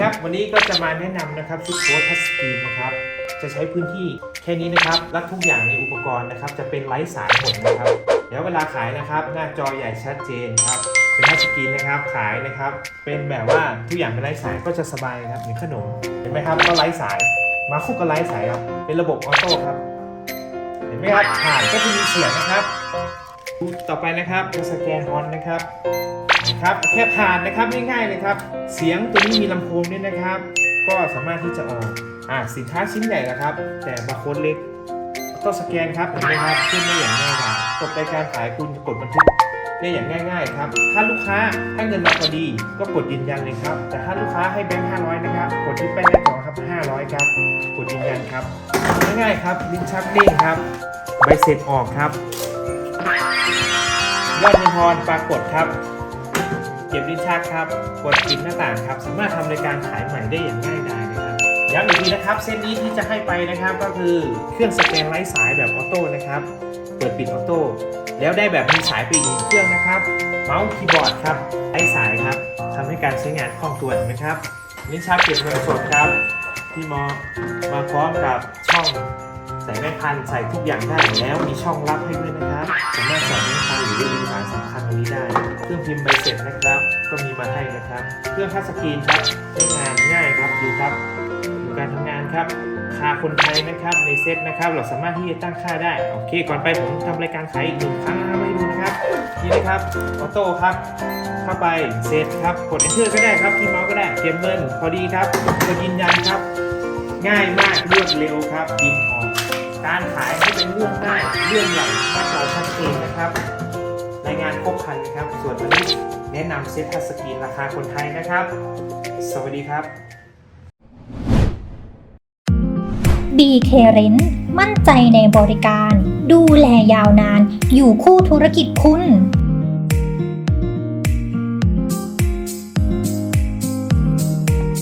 ครับ วันนี้ก็จะมาแนะนำนะครับชุดโค้ดทัชสกรีนนะครับ จะใช้พื้นที่แค่นี้นะครับและทุกอย่างในอุปกรณ์นะครับ จะเป็นไร้สายหมดนะครับเดี๋ยวเวลาขายนะครับ หน้าจอใหญ่ชัดเจนครับเป็นทัชสกรีนนะครับขายนะครับ เป็นแบบว่าทุกอย่างเป็นไร้สายก็จะสบายนะครับเหมือนขนมเห็นไหมครับก็ไร้สาย มาคู่กับไร้สายครับเป็นระบบออโต้ครับเห็นไหมครับผ่านก็จะมีเสียงนะครับ ต่อไปนะครับเป็นสแกนฮอนนะครับครับแค่ผ่านนะครับง่ายๆเลยครับ เสียงตัวนี้มีลำโพงด้วยนะครับ ก็สามารถที่จะออกอ่าสินค้าชิ้นใหญ่นะครับ แต่บาร์โค้ดเล็กต้องสแกนครับเห็นไหมครับขึ้นได้อย่างง่ายดายจบรายการขายคุณจะกดบันทึกได้อย่างง่าย ๆ ครับ ถ้าลูกค้าให้เงินมาพอดี ก็กดยืนยันเลยครับ แต่ถ้าลูกค้าให้แบงค์500นะครับกดที่แป้งหน้าจอครับ500ครับกดยืนยันครับ ง่ายๆครับลิ้นชักเด้งครับ ใบเสร็จออกครับ ยอดเงินทอนปรากฏครับ เก็บลิ้นชักครับ กดปิดหน้าต่างครับ สามารถทำรายการขายใหม่ได้อย่างง่ายดายนะครับย้ำอีกทีนะครับ เส้นนี้ที่จะให้ไปนะครับก็คือเครื่องสแกนไร้สายแบบออโต้นะครับ เปิดปิดออโต้แล้วได้แบบมีสายไปอีกหนึ่งเครื่องนะครับ เมาส์คีย์บอร์ดครับไร้สายครับทำให้การใช้งานคล่องตัวเห็นไหมครับลิ้นชักเก็บเงินสดครับที่มอมาพร้อมกับช่อง ใส่แม่พันธุ์ใส่ทุกอย่างได้แล้วมีช่องลับให้ด้วยนะครับสามารถใส่แม่พันธุ์หรือเอกสารสำคัญตรงนี้ได้ เครื่องพิมพ์ใบเสร็จนะครับ ก็มีมาให้นะครับ เครื่องทัชสกรีนครับใช้งานง่ายครับดูครับดูการทำงานครับค่าคนไทยนะครับในเซตนะครับ เราสามารถที่จะตั้งค่าได้โอเค ก่อนไปผมทำรายการขายอีกหนึ่งครั้งนะครับให้ดูนะครับนี่นะครับออโต้ครับเข้าไปเซตครับกด enter ก็ได้ครับที่เมาส์ก็ได้เก็บเงินพอดีครับกดยืนยันครับ ง่ายมากรวดเร็วครับบินออ การขายให้เป็นเรื่องง่ายเรื่องใหญ่หน้าจอชัดเจนนะครับ รายงานครบคันนะครับ ส่วนวันนี้แนะนำเซ็ตทัสกรีนราคาคนไทยนะครับ สวัสดีครับ BK r e n t มั่นใจในบริการ ดูแลยาวนาน อยู่คู่ธุรกิจคุณ